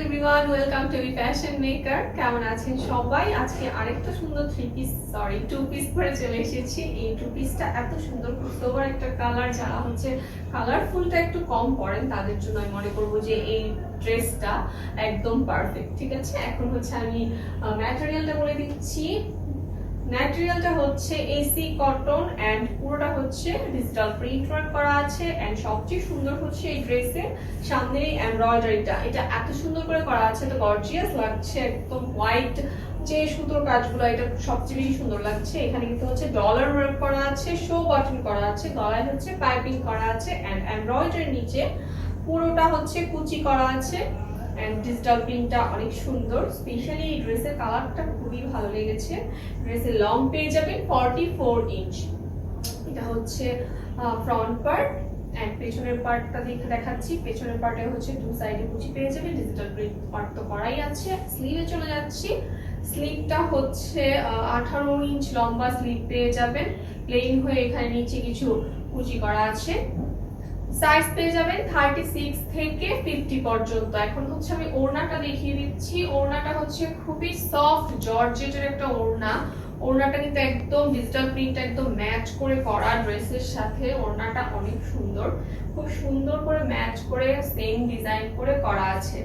Everyone welcome to B fashion maker কেমন আছেন সবাই? আজকে আরেকটা সুন্দর three piece sorry two piece পরে চলে এসেছি। এই টু পিসটা এত সুন্দর সোবার একটা কালার যারা হচ্ছে কালারফুলটা একটু কম পড়েন তাদের জন্য আমি মনে করব যে এই ড্রেসটা একদম পারফেক্ট ঠিক আছে? এখন হচ্ছে আমি ম্যাটেরিয়ালটা বলে দিচ্ছি। ম্যাটেরিয়ালটা হচ্ছে এসি কটন অ্যান্ড পুরোটা হচ্ছে ডিজিটাল প্রিন্ট ওয়ার্ক করা আছে অ্যান্ড সবচেয়ে সুন্দর হচ্ছে এই ড্রেসের সামনে এমব্রয়ডারিটা এটা এত সুন্দর করে করা আছে তো গর্জিয়াস লাগছে, একদম হোয়াইট যে সুন্দর কাজগুলো, এটা সবচেয়ে বেশি সুন্দর লাগছে। এখানে কিন্তু হচ্ছে ডলার ওয়ার্ক করা আছে শো বাটন করা আছে, গলায় হচ্ছে পাইপিং করা আছে অ্যান্ড এমব্রয়ডারির নিচে পুরোটা হচ্ছে কুচি করা আছে। অ্যান্ড ডিজিটাল অনেক সুন্দর স্পেশালি এই ড্রেসের কালারটা খুবই ভালো লেগেছে। ড্রেসের লং পেয়ে যাবেন ফর্টি ফোর ইঞ্চ এটা হচ্ছে ফ্রন্ট পার্ট অ্যান্ড পেছনের পার্টটা দেখে দেখাচ্ছি। পেছনের পার্টে হচ্ছে দু সাইডে কুচি পেয়ে যাবে ডিজিটাল প্রিন্ট পার্ট তো করাই আছে। স্লিভে চলে যাচ্ছি। স্লিভটা হচ্ছে আঠারো ইঞ্চ লম্বা স্লিভ পেয়ে যাবেন। প্লেন হয়ে এখানে নিচে কিছু কুচি করা আছে। সাইজ পেয়ে যাবেন থার্টি সিক্স থেকে ফিফটি পর্যন্ত। এখন হচ্ছে আমি ওড়নাটা দেখিয়ে দিচ্ছি। ওড়নাটা হচ্ছে খুবই সফট জর্জেটের একটা ওড়না। ওড়নাটা কিন্তু একদম ডিজিটাল প্রিন্ট একদম ম্যাচ করে করা ড্রেসের সাথে। ওড়নাটা অনেক সুন্দর। খুব সুন্দর করে ম্যাচ করে সেম ডিজাইন করে করা আছে।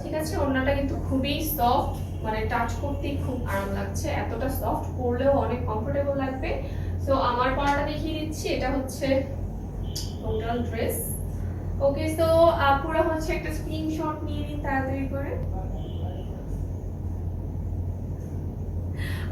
ঠিক আছে? ওড়নাটা কিন্তু খুবই সফট মানে টাচ করতেই খুব আরাম লাগছে। এতটা সফট পরলেও অনেক কমফোর্টেবল লাগবে। সো আমার পরাটা দেখিয়ে দিচ্ছি। এটা হচ্ছে টোটাল ড্রেস। ওকে সো আপুরা হচ্ছে একটা স্ক্রিনশট নিয়ে নিন তাড়াতাড়ি করে।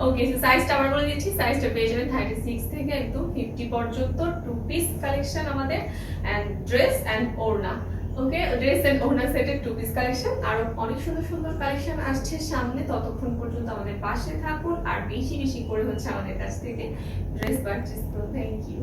ওকে সাইজটা আবার বলে দিচ্ছি সাইজটা পেয়ে যাবেন থার্টি সিক্স থেকে একদম ফিফটি পর্যন্ত টু পিস কালেকশন আমাদের অ্যান্ড ড্রেস অ্যান্ড ওড়না। ওকে ড্রেস অ্যান্ড ওড়না সেটের টু পিস কালেকশন আরও অনেক সুন্দর সুন্দর কালেকশন আসছে সামনে, ততক্ষণ পর্যন্ত আমাদের পাশে থাকুন, আর বেশি বেশি করে হচ্ছে আমাদের কাছ থেকে ড্রেস পারচেস করুন। Thank you